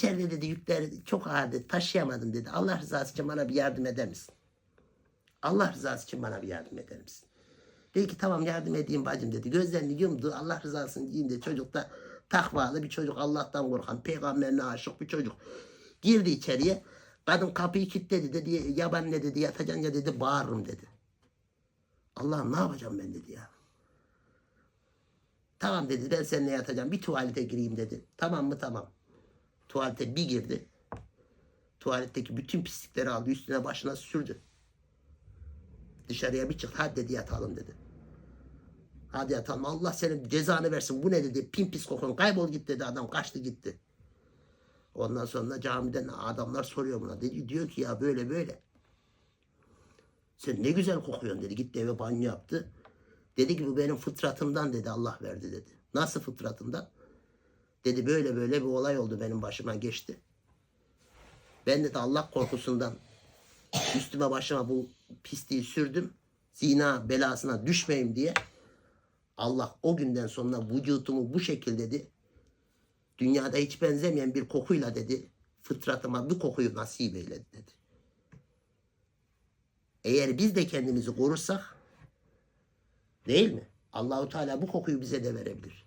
İçeride dedi yükler çok ağır dedi. Taşıyamadım dedi. Allah rızası için bana bir yardım eder misin? Allah rızası için bana bir yardım eder misin? Dedi ki tamam yardım edeyim bacım dedi. Gözlerini yumdu. Allah rızası için dedi. Çocuk da takvalı bir çocuk. Allah'tan korkan, peygamberine aşık bir çocuk. Girdi içeriye. Kadın kapıyı kilitledi dedi. Yaban ne dedi yatacaksın ya dedi bağırırım dedi. Allah'ım ne yapacağım ben dedi ya. Tamam dedi ben seninle yatacağım. Bir tuvalete gireyim dedi. Tamam mı tamam. Tuvalete bir girdi. Tuvaletteki bütün pislikleri aldı üstüne başına sürdü. Dışarıya bir çıktı. Hadi dedi yatalım dedi. Hadi yatalım. Allah senin cezanı versin. Bu ne dedi. Pin pis kokun. Kaybol git dedi. Adam kaçtı gitti. Ondan sonra camiden adamlar soruyor buna. Dedi, diyor ki ya böyle böyle. Sen ne güzel kokuyorsun dedi. Gitti eve banyo yaptı. Dedi ki bu benim fıtratımdan dedi Allah verdi dedi. Nasıl fıtratımdan? Dedi böyle böyle bir olay oldu benim başıma geçti. Ben de Allah korkusundan üstüme başıma bu pisliği sürdüm. Zina belasına düşmeyeyim diye. Allah o günden sonra vücudumu bu şekilde dedi. Dünyada hiç benzemeyen bir kokuyla dedi. Fıtratıma bu kokuyu nasip eyledi dedi. Eğer biz de kendimizi korursak değil mi? Allahu Teala bu kokuyu bize de verebilir.